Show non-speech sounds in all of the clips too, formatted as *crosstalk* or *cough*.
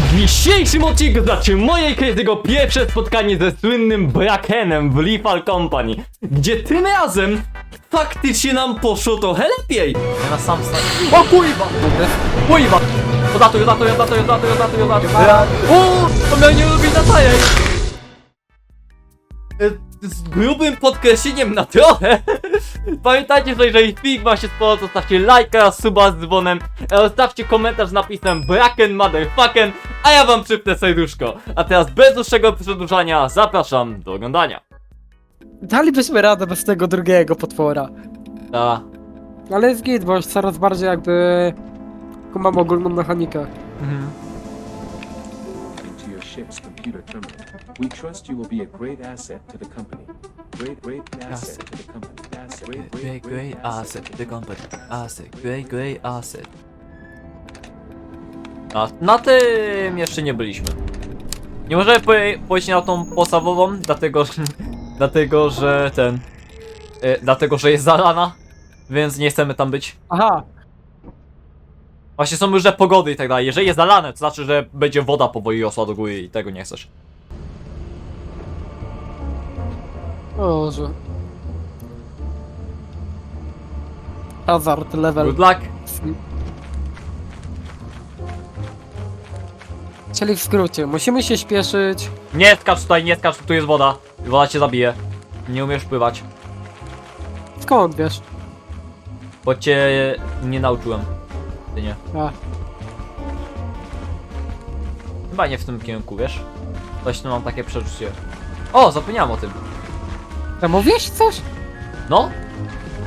W dzisiejszym odcinku znaczy moje jego pierwsze spotkanie ze słynnym Brakenem w Lethal Company, gdzie tym razem faktycznie nam poszło trochę lepiej. Ja na sam. O kurwa! Kurwa! Odlatuj, odlatuj, odlatuj, odlatuj, odlatuj, odlatuj. O! To mnie nie lubi natajaj! Z grubym podkreśleniem na trochę. Pamiętajcie, że jeżeli film wam się spodobał, to zostawcie lajka, suba z dzwonem, e, zostawcie komentarz z napisem Braken Motherfucken, a ja wam przypnę serduszko. A teraz bez dłuższego przedłużania zapraszam do oglądania. Dalibyśmy radę bez tego drugiego potwora. Ta. Ale jest git, bo już coraz bardziej jakby... Mam ogólną mechanikę. Mhm. to your ship's computer terminal. We trust you will be a great asset to the company. Great, great asset to the company. Asset, great, Great, great asset, the company. Asset, great, great asset. A na tym jeszcze nie byliśmy. Nie możemy pójść na tą podstawową, dlatego, że- dlatego że ten, e, dlatego że jest zalana, więc nie chcemy tam być. Aha, Właśnie są różne pogody i tak dalej. Jeżeli jest zalane, to znaczy, że będzie woda powoli rosła do góry i tego nie chcesz. Boże. Hazard level. Good luck. Czyli w skrócie, musimy się śpieszyć. Nie skacz tutaj, nie skacz, tu jest woda. Woda cię zabije. Nie umiesz pływać. Skąd wiesz? Bo cię nie nauczyłem. Ty nie. A, Chyba nie w tym kierunku, wiesz? Tu mam takie przeczucie. O, zapomniałem o tym. A mówisz coś? No?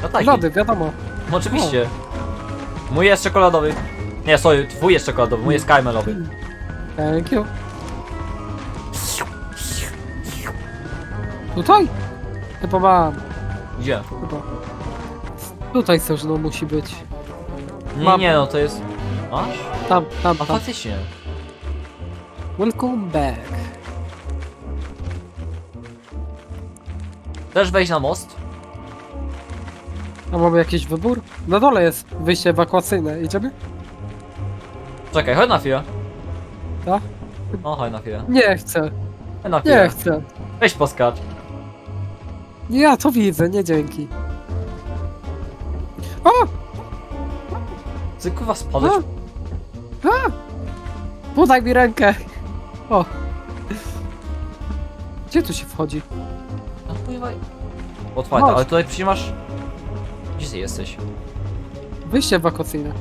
No tak. Lody, wiadomo. No, oczywiście. Mój jest czekoladowy. Nie, sorry, twój jest czekoladowy, mój jest karmelowy. Thank you. Tutaj? Chyba mam. Gdzie? Chyba. Tutaj coś no musi być. Nie, Mam. nie, no to jest... Masz? Tam, tam, A tam. faktycznie. Welcome back. Chcesz wejść na most? A mamy jakiś wybór? Na dole jest wyjście ewakuacyjne. Idziemy? Czekaj, chodź na chwilę. Tak? No, chodź na chwilę. Nie chcę. Chodź na chwilę. Nie chcę. Weź poskacz. Ja to widzę, nie dzięki. O! Ty kurwa spadłeś? A! A! Podaj mi rękę. O. Gdzie tu się wchodzi? Otwarte, Chodź. ale tutaj przecież masz... Gdzie ty jesteś? Wyjście ewakuacyjne.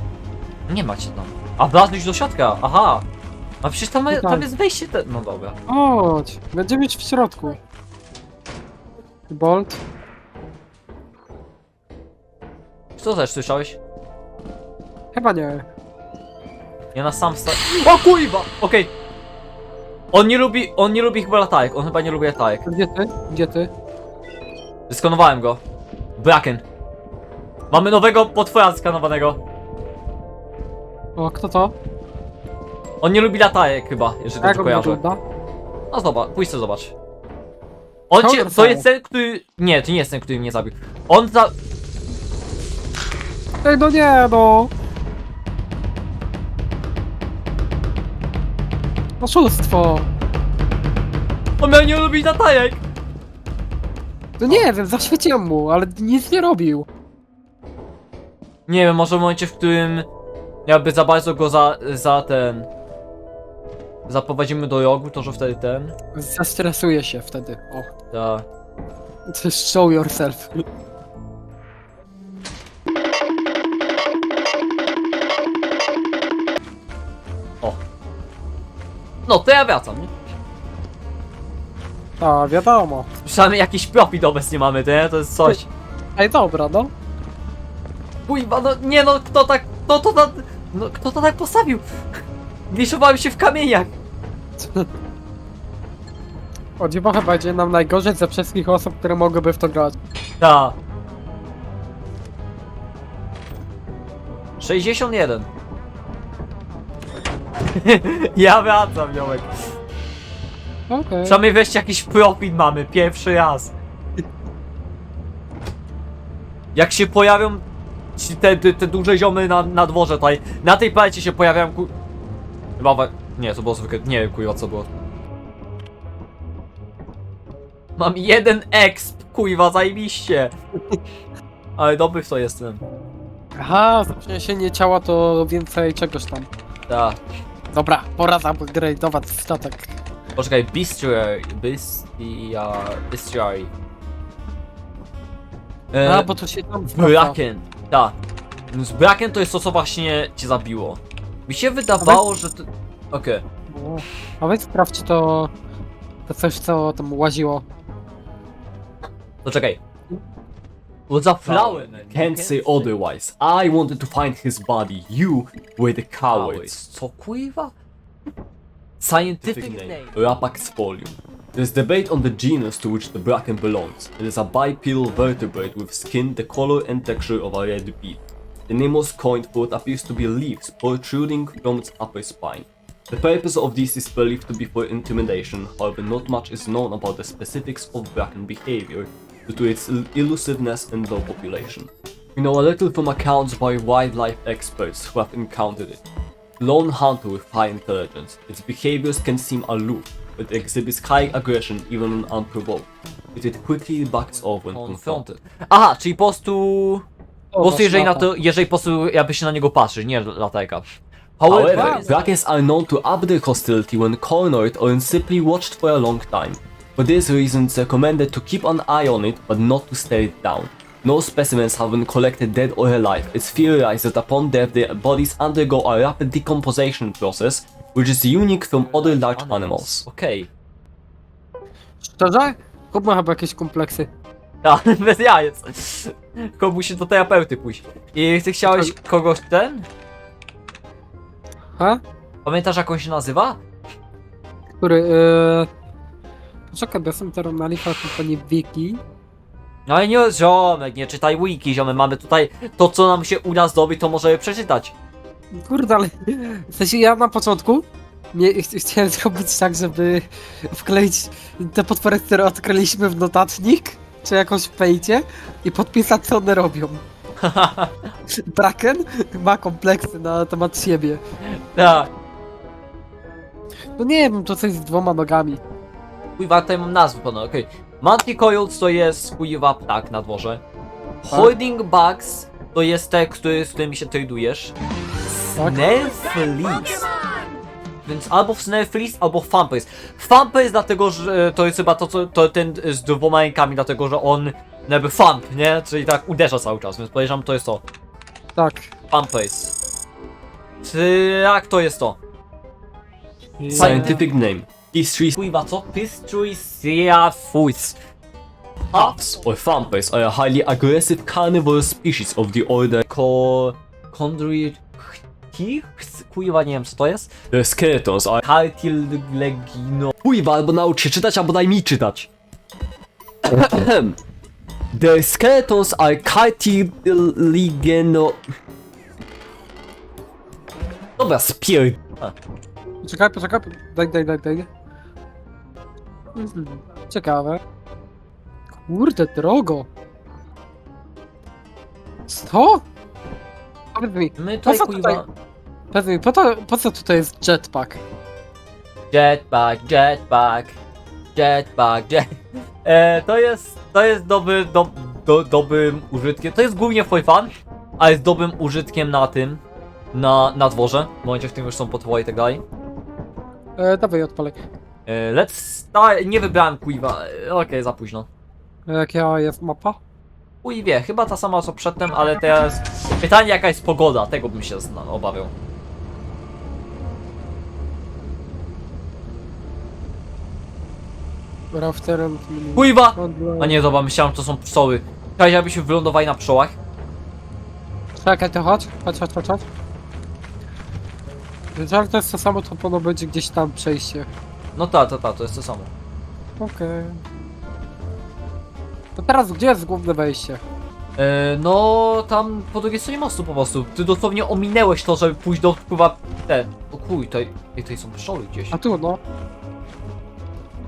Nie macie tam. A wlazłeś do środka, aha. A przecież tam, No tak. tam jest wejście te... No dobra. Chodź. Będziemy mieć w środku. Bolt. Co też słyszałeś? Chyba nie. Ja na sam sta... O kurwa! Okej. On nie lubi, on nie lubi chyba latajek, on chyba nie lubi latajek. Gdzie ty? Gdzie ty? Zeskanowałem go. Braken. Mamy nowego potwora skanowanego. O, kto to? On nie lubi latajek chyba, jeżeli Jak dobrze on kojarzę. wygląda? No zobacz, pójdź sobie zobacz. On cię, to jest ten, który... Nie, to nie jest ten, który mnie zabił. On za... Ej, no nie, no. Oszustwo. On miał nie lubić latajek! No nie wiem, zaświeciłem mu, ale nic nie robił. Nie wiem, może w momencie, w którym jakby za bardzo go za, za ten... Zaprowadzimy do rogu, to że wtedy ten... Zestresuje się wtedy. O, Ta... to jest show yourself. No, to ja wracam, nie? A, wiadomo. Przynajmniej jakiś profit obecnie mamy, nie? To jest coś. Ej, dobra, no. Ujba, no nie no, kto tak, kto to tak, no kto to tak postawił? Gliszowałem się w kamieniach. *laughs* O dziwo chyba będzie nam najgorzej ze wszystkich osób, które mogłyby w to grać. Ta. 61. *laughs* ja wracam, Jołek. Okej. Przynajmniej wreszcie jakiś profit mamy, pierwszy raz. Jak się pojawią ci te, te, te duże ziomy na, na dworze tutaj, na tej palecie się pojawiają ku... Chyba we- Nie, to było zwykłe. Nie wiem, kuźwa, co było. Mam jeden exp, kuźwa, zajebiście. Ale dobry w to jestem. Aha, za przeniesienie ciała to więcej czegoś tam. Tak. Dobra, pora upgrade'ować statek. Poczekaj, bestiary, bestia, bestiary. E, A, bo to się tam zwraca. Braken, tak. Więc Braken to jest to, co właśnie cię zabiło. Mi się wydawało, że to... Okej. No. A weź sprawdź to... To coś, co tam łaziło. To czekaj. What's up, Flower? Can't say otherwise. I wanted to find his body. You were the cowards. Co kurwa? Scientific name. Rapax folium. There's debate on the genus to which the bracken belongs. It is a bipedal vertebrate with skin the color and texture of a red beet. The name was coined for what appears to be leaves protruding from its upper spine. The purpose of this is believed to be for intimidation, however not much is known about the specifics of bracken behavior due to its elusiveness and low population. We know a little from accounts by wildlife experts who have encountered it. Lone hunter with high intelligence, its behaviors can seem aloof, but exhibits high aggression even when unprovoked. Yet it quickly backs off when confronted. Aha, czyli po prostu... Po prostu jeżeli na to, jeżeli po prostu jakby się na niego patrzy, nie dlatego. However, However, Brackens are known to up their hostility when cornered or simply watched for a long time. For this reason, it's recommended to keep an eye on it, but not to stare it down. No specimens have been collected dead or alive. It's theorized that upon death, their bodies undergo a rapid decomposition process, which is unique from other large animals. Okej. Szczerze? Kup ma chyba jakieś kompleksy. *laughs* Tak, bez jajec. Tylko musi do terapeuty pójść. I ty chciałeś kogoś ten? Ha? Pamiętasz jak on się nazywa? Który, yy... Poczekaj, bo ja jestem teraz na licha kompanii Wiki. No i nie, ziomek, nie czytaj wiki, ziomek, mamy tutaj to, co nam się uda zdobyć, to możemy przeczytać. Kurde, ale... *laughs* W sensie ja na początku nie, ch chciałem *laughs* zrobić tak, żeby wkleić te potwory, które odkryliśmy w notatnik, czy jakąś pejcie i podpisać, co one robią. *laughs* Braken ma kompleksy na temat siebie. Tak. No nie wiem, to coś z dwoma nogami. Kuiwa, tutaj mam nazwę ponad, okej. Manticoils to jest kuiwa ptak na dworze. Holding Bugs to jest te, który, z którymi się tradujesz. Tak. Więc albo Snare Fleece, albo Thumpers. Thumpers dlatego, że to jest chyba to, co, to ten z dwoma rękami, dlatego, że on jakby thump, nie? Czyli tak uderza cały czas, więc podejrzewam, to jest to. Tak. Thumpers. Czy jak to jest to? Scientific name. Pistris. Kuiwa, co? Pistrisia-fus. Puffs or thumpers are a highly aggressive carnivore species of the order Co... Chondri... Kuiwa, nie wiem co to jest. The skeletons are cartilegino... Kuiwa, albo naucz się czytać, albo daj mi czytać. *clears throat* The skeletons are cartiligeno... Dobra, spier... Poczekaj, poczekaj, daj, daj, daj, daj. Mhm. Ciekawe. Kurde, drogo. Co? Powiedz mi, My Po tutaj co kuiwa... tutaj- powiedz mi, po, to, po co tutaj jest jetpack? Jetpack, jetpack, jetpack, jet... *laughs* E, to jest, to jest dobry, do, do, dobrym użytkiem, to jest głównie for fun, ale jest dobrym użytkiem na tym, na, na dworze, w momencie, w którym już są potwory i tak dalej. E, dawaj odpalaj. E, let's nie wybrałem kuiwa, e, okej, za późno. Jaka jest mapa? Uj wie, chyba ta sama co przedtem, ale teraz pytanie jaka jest pogoda, tego bym się zna, obawiał. Rafterem. Kuiwa! A nie, dobra, myślałem, to są pszczoły. Chciałeś, abyśmy wylądowali na pszczołach? Czekaj, to chodź, chodź, chodź, chodź. chodź. Jeżeli to jest to samo, to powinno być gdzieś tam przejście. No ta, ta, ta, to jest to samo. Okej. To teraz gdzie jest główne wejście? E, no, tam po drugiej stronie mostu po prostu. Ty dosłownie ominęłeś to, żeby pójść do chyba ten. O kuj, tutaj, ej, tutaj są pszczoły gdzieś. A tu, no.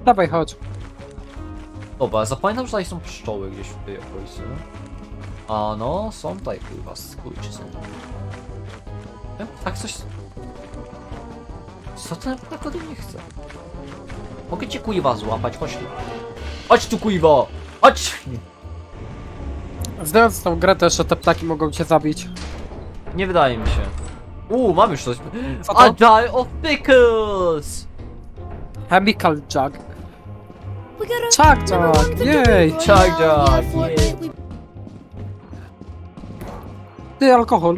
Dawaj, chodź. Dobra, zapamiętam, że tutaj są pszczoły gdzieś w tej okolicy. A no, są tutaj kurwa, skurczy są. Tak coś... Co ten ptak ode mnie chce? Mogę cię kuiwa złapać, chodź tu. Chodź tu kuiwo! Chodź! Znając tą grę, to jeszcze te ptaki mogą cię zabić. Nie wydaje mi się. Uuu, mam już coś. Co to? A die of pickles! Chemical Jug. We gotta Chuck remember what Jug, to. Chuck Yeah, Jug, yeah, Fortnite, we- Ty, alkohol.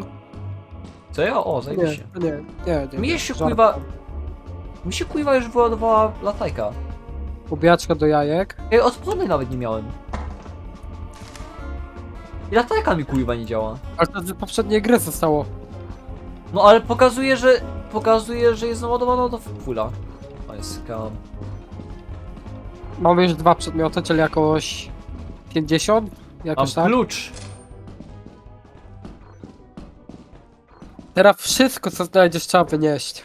Co ja? O, Nie, zajebiście. nie, nie, nie. Mi jeszcze Żart. kuiwa... Mi się kuiwa już wyładowała latajka. Ubijaczka do jajek. Ej, odpornej nawet nie miałem. I latajka mi kuiwa nie działa. Ale to z poprzedniej gry zostało. No ale pokazuje, że... Pokazuje, że jest naładowana do. To jest skam. Mamy już dwa przedmioty, czyli jakoś 50? Mam Jakoś tak. klucz. Teraz wszystko co znajdziesz trzeba wynieść.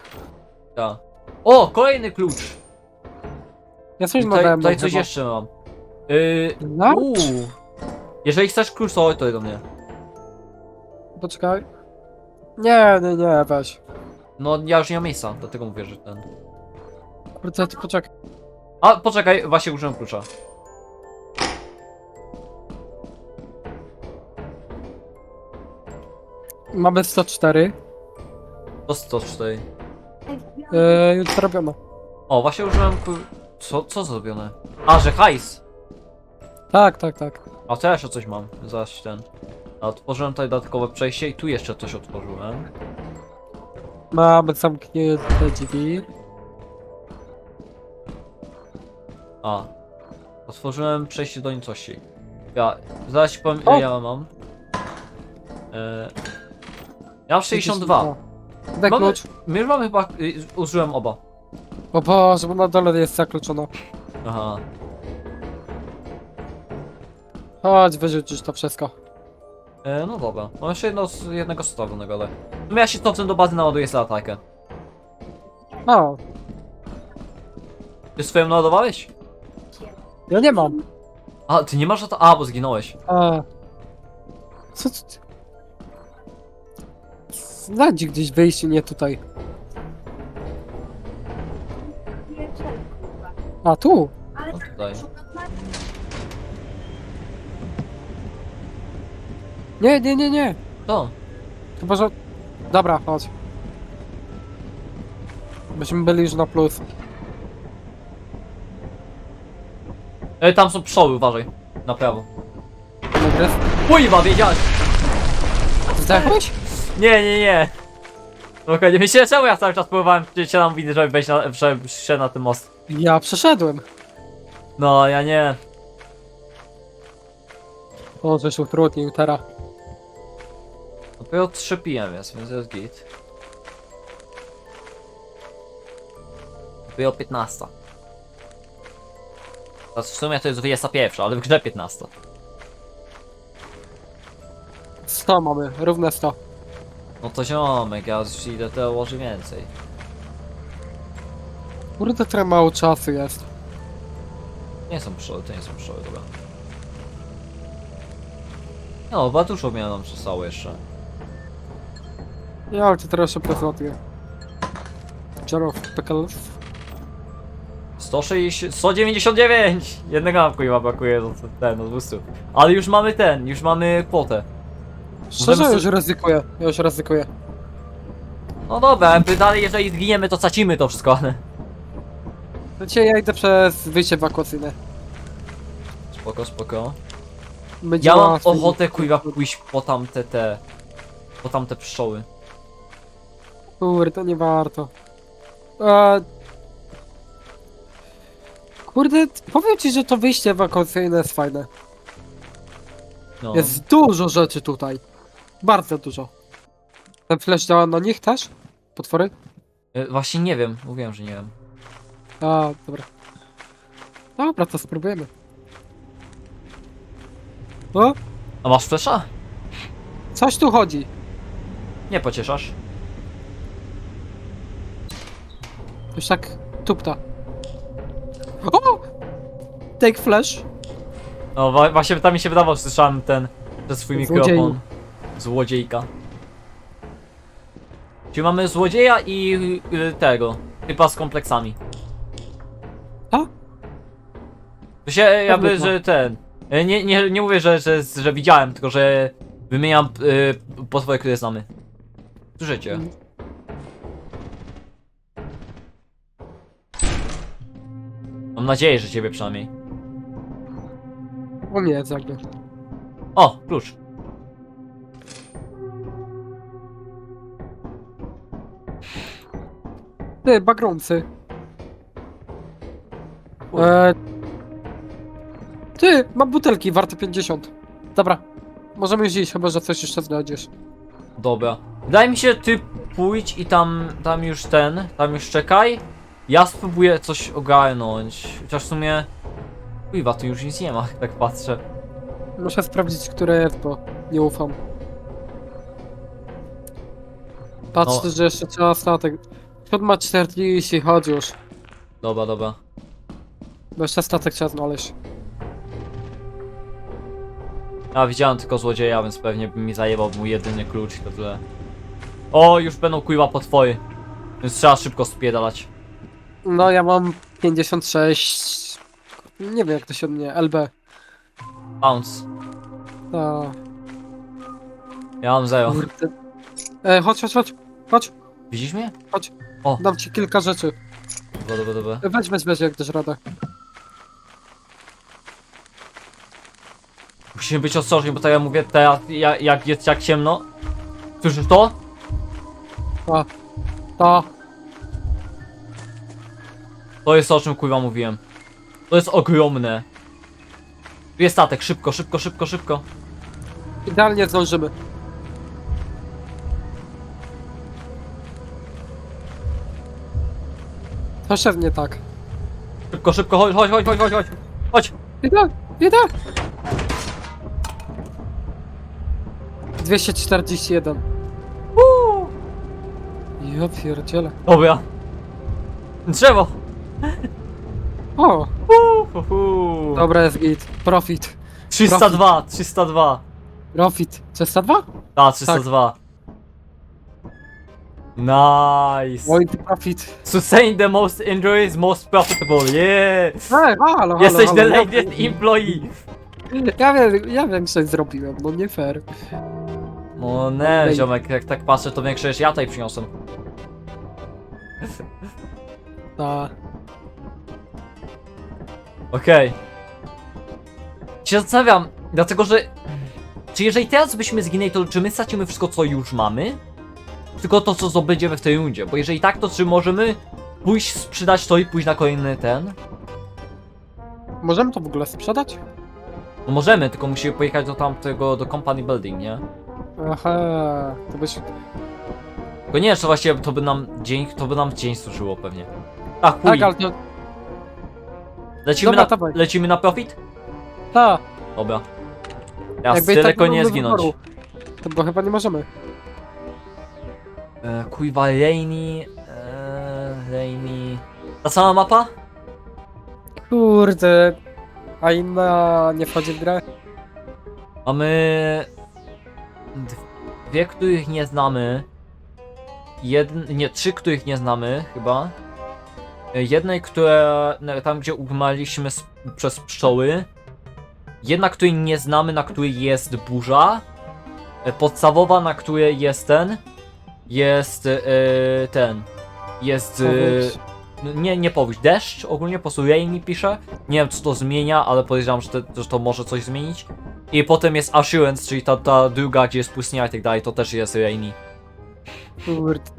Ja. O, kolejny klucz. Ja coś Tutaj, tutaj coś jeszcze mam. Yy, No? uuu. Jeżeli chcesz klucz, to to do mnie. Poczekaj. Nie, nie, nie, weź. No ja już nie mam miejsca, dlatego mówię, że ten. Kurde, ty poczekaj. A, poczekaj, właśnie użyłem klucza. Mamy 104. To 104. Yy, już zrobiono. O, właśnie użyłem ku... Co, co zrobione? A, że hajs! Tak, tak, tak. A to ja jeszcze coś mam, zaś ten. A otworzyłem tutaj dodatkowe przejście i tu jeszcze coś otworzyłem. Mamy zamknięte drzwi. A. Otworzyłem przejście do nicości. Ja, ci powiem O! ile ja mam. E... Ja mam 62. Daj Mamy, klucz. my mamy chyba, y, użyłem oba. O Boże, bo na dole jest zakluczono. Aha. Chodź, wyrzucisz to wszystko. E, no dobra. Mam jeszcze jedno, jednego stawionego, ale... No ja się cofnę do bazy, naładuję sobie atakę. O, Ty swoją naładowałeś? ja nie mam. A, ty nie masz ata... A, bo zginąłeś. A. Co ty? Znajdź gdzieś wyjście, nie tutaj. A, tu? No tutaj. Nie, nie, nie, nie. To. Chyba, że... Dobra, chodź. Byśmy byli już na plus. E, tam są pszczoły, uważaj. Na prawo. Dobra. Pływa, wiedziałeś! Zdechłeś? Nie, nie, nie. Okej, nie myślę, czemu ja cały czas próbowałem nam widzę, żeby wejść na, żeby szedł na ten most. Ja przeszedłem. No, ja nie. O, żeś utrudnił teraz. Dopiero 3 PM jest, więc jest git. Dopiero 15. Teraz w sumie to jest 21, ale w grze 15. 100 mamy, równe 100. No to ziomek, ja już idę to ułoży więcej. Kurde, trochę mało czasu jest. Nie są pszczoły, to nie są pszczoły, dobra. No, dużo miałem nam zostało jeszcze. Ja, to teraz szybko złapię. Of Pickles. 160, 199! Jednego nam chyba brakuje do ten, do 200. Ale już mamy ten, już mamy kwotę. Szczerze, Możemy już ryzykuję. Ja już ryzykuję. No dobra, jakby dalej jeżeli zginiemy to cacimy to wszystko, ale... Wiecie, ja idę przez wyjście ewakuacyjne. Spoko, spoko. Będzie Ja mam łatwiej. ochotę kuiwa pójść po tamte te... Po tamte pszczoły. Kurde, nie warto. A... Kurde, powiem ci, że to wyjście ewakuacyjne jest fajne. No. Jest dużo rzeczy tutaj. Bardzo dużo. Ten flash działa na nich też? Potwory? E, Właśnie nie wiem, mówiłem, że nie wiem. A, dobra. Dobra, to spróbujemy. O, A masz flesza? coś tu chodzi. Nie pocieszasz? Już tak tupta. O! Take flash. No wa właśnie tam mi się wydawało, że słyszałem ten... Przez swój Złodzieju. mikrofon. Złodziejka. Czyli mamy złodzieja i y, tego. typa z kompleksami. Co? To się jakby, Pewnie że ten... e, Nie, nie, nie mówię, że, że, że widziałem, tylko że wymieniam y, potwory, które znamy. Słyszycie? Mam nadzieję, że ciebie przynajmniej. O nie, jakby. O, klucz. Ty, bagrący. E... Ty, mam butelki warte 50. Dobra. Możemy już iść, chyba że coś jeszcze znajdziesz. Dobra. Wydaje mi się, ty pójdź i tam, tam już ten, tam już czekaj. Ja spróbuję coś ogarnąć. Chociaż w sumie... Uiwa, tu już nic nie ma, *laughs* tak patrzę. Muszę sprawdzić, które jest, bo nie ufam. Patrzę, No. że jeszcze trzeba statek. Siódma 40, chodź już. Dobra, dobra. Bo jeszcze statek trzeba znaleźć. Ja widziałem tylko złodzieja, więc pewnie by mi zajebał mój jedyny klucz to tyle. O, już będą kuiła potwory. Więc trzeba szybko spiedalać. No, ja mam 56. Nie wiem, jak to się od mnie. LB. Bounce. Ta. Ja mam zero. Kurde. E, chodź, chodź, chodź. Chodź, Widzisz mnie? Dam ci kilka rzeczy. Dobra, dobra, dobra. Weź, weź, weź, jak dasz radę. Musimy być ostrożni, bo tak jak mówię, teraz jak, jak jest jak ciemno. Słyszysz to? Ta. Ta. To jest to, o czym kurwa mówiłem. To jest ogromne. Tu jest statek, szybko, szybko, szybko, szybko. Idealnie zdążymy. To szewnie tak. Szybko, szybko, chodź, chodź, chodź, chodź, chodź, chodź. Chodź. Idę, idę! 241. Uuu. Ja pierdzielę. Dobra. Drzewo. O, Uhuhu. dobra jest git. Profit. 302, 302. Profit. 302? Ta, 302. Nice. Oj, profit. Sustain the most injuries, most profitable. Yeah. Ej, halo, halo, Jesteś halo, the ja- latest employee. Ja wiem, ja wiem, coś zrobiłem, no nie fair. No nie, Ej. ziomek, jak tak patrzę, to większość ja tutaj przyniosłem. Ta. Okej. Się zastanawiam, dlatego że... Czy jeżeli teraz byśmy zginęli, to czy my stracimy wszystko, co już mamy? Tylko to, co zdobędziemy w tej rundzie. Bo jeżeli tak, to czy możemy pójść, sprzedać to i pójść na kolejny ten? Możemy to w ogóle sprzedać? No możemy, tylko musimy pojechać do tamtego, do company building, nie? Aha, to byś... Tylko nie, że właściwie to by nam dzień, to by nam dzień służyło pewnie. A chuj, Tak, ale to... lecimy, Dobra, na, dawaj. lecimy na profit? Ta, Dobra. Ja jakby tyle tak tylko nie mamy zginąć. wyboru. To bo chyba nie możemy. E, kuiwa Rainy, e, Rainy... Ta sama mapa? Kurde. A inna nie wchodzi w grę? Mamy... Dwie, których nie znamy. Jedn... Nie, trzy, których nie znamy, chyba. E, Jednej, które... no, Tam, gdzie umarliśmy z... przez pszczoły. Jedna, której nie znamy, na której jest burza. E, Podstawowa, na której jest ten. Jest e, ten. Jest... No nie, nie powódź, deszcz, ogólnie po prostu rainy pisze. Nie wiem co to zmienia, ale podejrzewam, że, te, że to może coś zmienić. I potem jest Assurance, czyli ta, ta druga, gdzie jest pustynia i tak dalej, to też jest rainy. Kurde.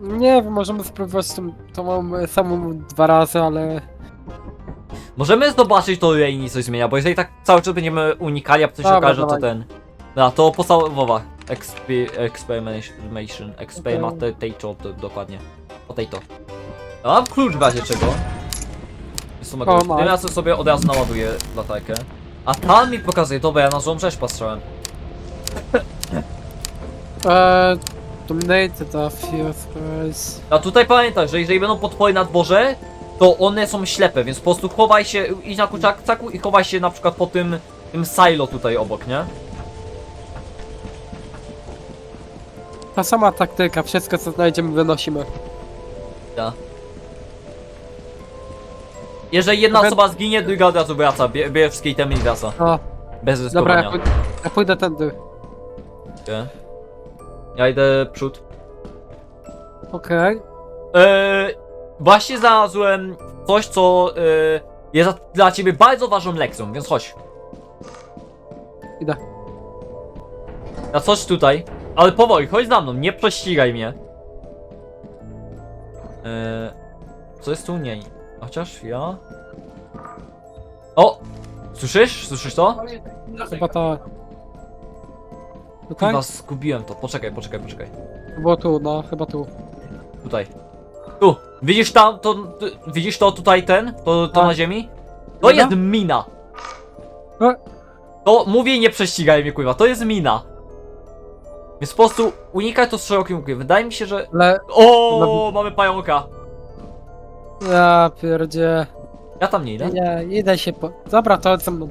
Nie wiem, możemy spróbować to mam samą dwa razy, ale... Możemy zobaczyć to rainy coś zmienia, bo jeżeli tak cały czas będziemy unikali, a potem się Dobra, okaże, to dawaj. ten... No, to podstawowa. Expe experimentation, experimentator, to dokładnie. Potato. Ja mam klucz w razie czego. Jest to O, mega. masz. Tym razem sobie od razu naładuję latarkę. A tam mi pokazuje, dobra, ja na złą rzecz patrzyłem. Eee... Dominate the Fuse A tutaj pamiętaj, że jeżeli będą potwory na dworze, to one są ślepe, więc po prostu chowaj się, idź na kurczaku i chowaj się na przykład po tym, tym silo tutaj obok, nie? Ta sama taktyka, wszystko co znajdziemy wynosimy. Ja. jeżeli jedna Dobra. osoba zginie, druga od razu wraca. Bie, bierze wszystkie itemy i wraca. A, Bez dobra, ja, pój- ja pójdę tędy. Nie? Ja idę przód. Okej. Eee, właśnie znalazłem coś, co eee, jest za- dla ciebie bardzo ważną lekcją, więc chodź. Idę. Ja coś tutaj, ale powoli, chodź za mną, nie prześcigaj mnie. Eee, co jest tu? Nie. Chociaż ja... O! Słyszysz? Słyszysz to? Chyba ta... Tutaj? Chyba zgubiłem to. Poczekaj, poczekaj, poczekaj. Było tu, no, chyba tu. Tutaj. Tu! Widzisz tam, to, tu, widzisz to tutaj ten? To, to A. na ziemi? To jest mina! E, To mówię nie prześcigaj mnie kurwa, to jest mina. Więc po prostu unikaj to z szerokim łukiem. Wydaje mi się, że... Ale... O, mamy pająka. Ja pierdzie... Ja tam nie idę. Nie, idę się po... Dobra, to ze mną.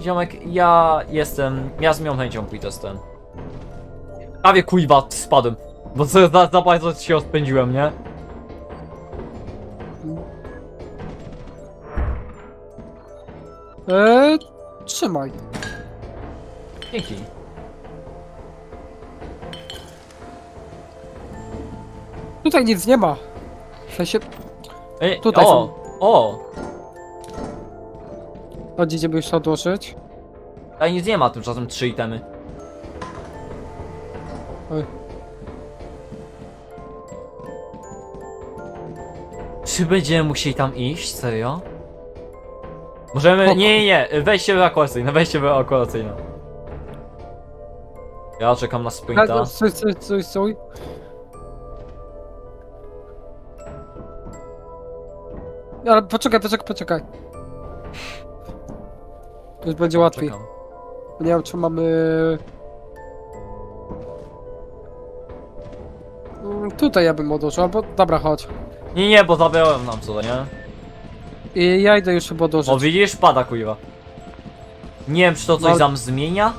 Ziomek, ja jestem... Ja z mią chęcią pójdę z ten. Prawie kuiwa spadłem. Bo co za, za bardzo się rozpędziłem, nie? Eee, trzymaj. Dzięki. Tutaj nic nie ma. W sensie... Ej, Tutaj o, są. o! Chodź, idziemy już to odłożyć. Tutaj nic nie ma, tymczasem trzy itemy. Oj. Czy będziemy musieli tam iść? Serio? Możemy... O. Nie, nie, nie, wejście ewakuacyjne, wejście ewakuacyjne. Ja czekam na sprinta. Tak, Stój, stój, stój, Ale poczekaj, poczekaj, poczekaj. To już będzie łatwiej. Czekam. Nie wiem, czy mamy... Mm, Tutaj ja bym odłożył, albo... Dobra, chodź. Nie, nie, bo zabrałem nam co, nie? I ja idę już chyba odłożyć. O, widzisz? Pada kuiwa. Nie wiem, czy to coś No. nam zmienia?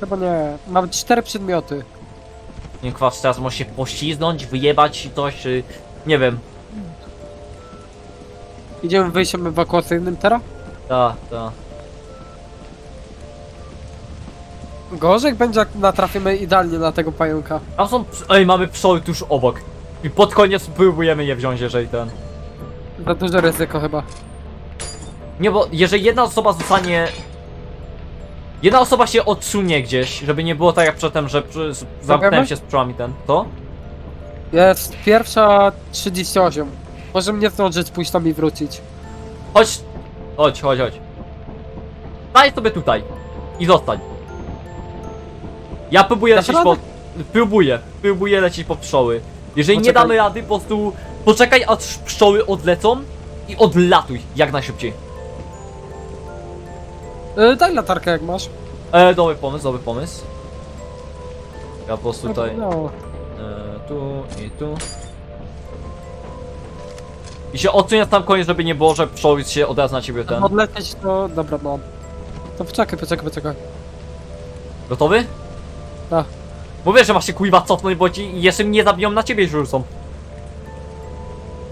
Chyba nie. Mam cztery przedmioty. Nie kwasz teraz może się poślizgnąć, wyjebać coś, czy... Nie wiem. Idziemy wyjściem ewakuacyjnym teraz? Ta, ta. Gorzej będzie jak natrafimy idealnie na tego pająka. Tam są... ps- Ej, mamy pszczoły tuż obok. I pod koniec próbujemy je wziąć, jeżeli ten... Za duże ryzyko chyba. Nie, bo jeżeli jedna osoba zostanie... Jedna osoba się odsunie gdzieś, żeby nie było tak jak przedtem, że przy- z- zamknąłem się z pszczołami ten. To? Jest pierwsza 38. Może mnie zdążyć pójść tam i wrócić. Chodź, chodź, chodź, chodź. Daj sobie tutaj. I zostań. Ja próbuję Dasz lecieć po... radę? Próbuję, próbuję lecieć po pszczoły. Jeżeli nie Poczekaj. damy rady, po prostu poczekaj aż pszczoły odlecą i odlatuj jak najszybciej. Yy, daj latarkę jak masz. E, dobry pomysł, dobry pomysł. Ja po prostu tutaj... No. E, tu i tu. I się odsunie tam koniec, żeby nie było, że pszczoły się od razu na ciebie ten... Odlecieć to... Dobra, mam. To poczekaj, poczekaj, poczekaj. Gotowy? Tak. Mówię, że masz się kuiwa cofnąć, bo ci jeszcze mnie zabiją, na ciebie rzucą.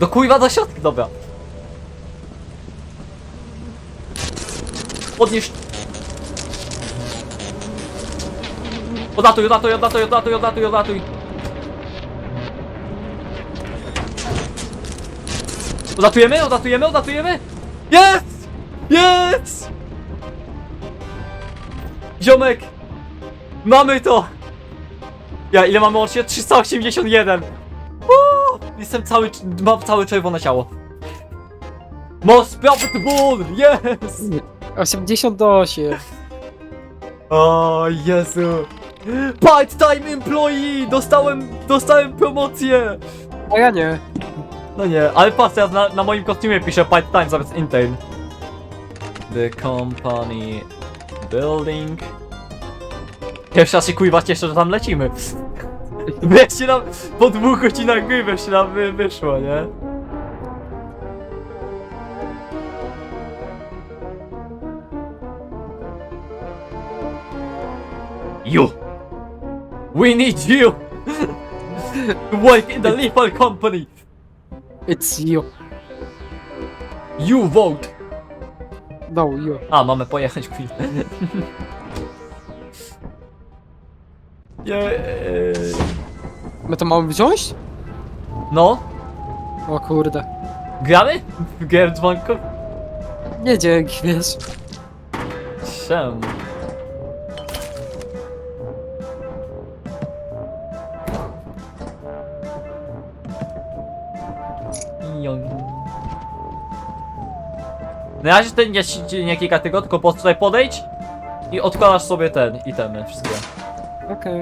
Do kuiwa do środka, dobra. Podnieś... Odlatuj, odlatuj, odlatuj, odlatuj, odlatuj, odlatuj. Odlatujemy, odlatujemy, odlatujemy? Jest! Jest! Ziomek! Mamy to! Ja, ile mamy łącznie? 381! Uuu, jestem cały, mam całe czerwone ciało. Most profitable! Yes! 88. O Jezu! Part-time employee! Dostałem, dostałem promocję! A ja nie. No nie, ale patrz, na, na moim kostiumie piszę part-time zamiast intern. The company building. Pierwszy raz się kuiwa cieszę, że tam lecimy. *laughs* Wreszcie nam, po dwóch godzinach gry wreszcie nam wy, wyszło, nie? You! We need you! to *laughs* work in the lethal company! It's you. You vote! No, you. A, mamy pojechać chwilę. *laughs* Nie. My to mamy wziąć? No, O kurde. gramy? W dzwonku? Nie dzięki, wiesz. Czemu? Na razie ten nie, nie, kilka tego, tylko po tutaj podejdź i odkładasz sobie ten itemy wszystkie. Okej.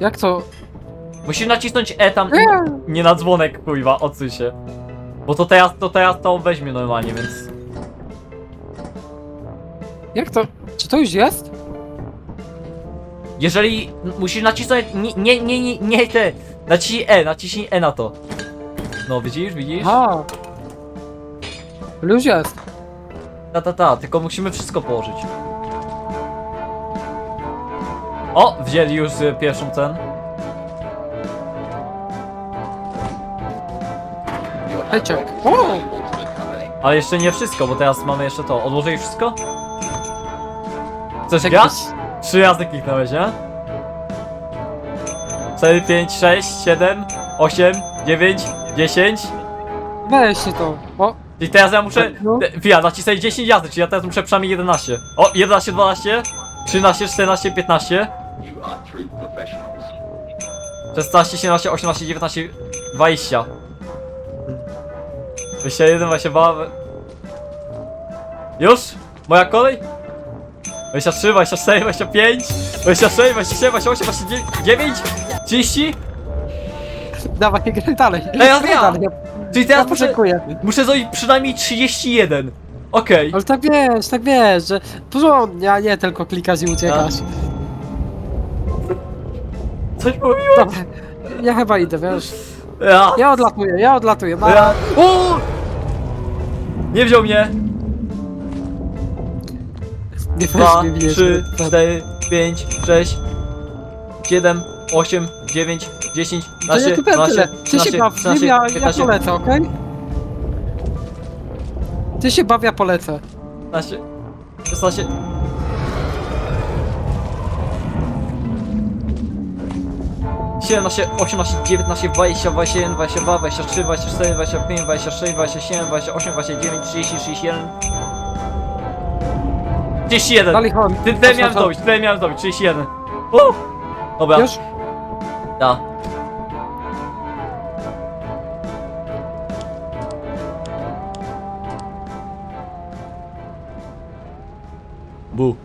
Jak to? Musisz nacisnąć E tam, Nie. nie na dzwonek, kurwa, odsuń się. Bo to teraz, to teraz to weźmie normalnie, więc... Jak to? Czy to już jest? Jeżeli musisz nacisnąć, nie, nie, nie, nie, nie te, naciśnij E, naciśnij E na to. No widzisz, widzisz? A. Już jest. Ta, ta, ta, tylko musimy wszystko położyć. O, wzięli już y, pierwszą ten. Hejciek. O! Ale jeszcze nie wszystko, bo teraz mamy jeszcze to. Odłożyli wszystko? Chcesz grać? Trzy razy kliknąłeś, nie? 4, 5, 6, 7, 8, 9, 10. Weź się to. O! I teraz ja muszę. No. te- Wija, nacisnąć 10 razy, czyli ja teraz muszę przynajmniej 11. O, 11, 12, 13, 14, 15. 16, 17, 18, 19, 20. 21, 22. Już? Moja kolej? 23, 24, 25, 26, 27, 28, 29, 30. Dawaj, *laughs* graj dalej. Ej, ja Graj wiem. dalej. Czyli Ja teraz muszę, muszę zrobić przynajmniej 31. Okej. Ale tak wiesz, tak wiesz, że porządnie, a nie tylko klikasz i uciekasz. Coś mówiłem? Dobra, ja chyba idę, wiesz. Ja. Ja odlatuję, ja odlatuję. Ma... Ja. O! Nie wziął mnie. Nie 2, weź mnie, wiesz, 3, że- 4, 5, 6, 7, 8, 9, 10, To ja 12, tu tyle. 12, Ty się 13, baw, 14, ja, ja 15, polecę, okej? Ty się baw, ja polecę. 15, 16. Siedemnaście, osiemnaście, dziewiętnaście, dwadzieścia, dwadzieścia jeden, dwadzieścia dwa, dwadzieścia trzy, dwadzieścia cztery, dwadzieścia pięć, dwadzieścia sześć, dwadzieścia siedem, dwadzieścia osiem, dwadzieścia dziewięć, trzydzieści, trzydzieści jeden. Trzydzieści jeden. Dalej chodź. Ty, tyle miałem zrobić, tyle miałem zrobić, 31. Uh! Dobra, Już? da. Bu.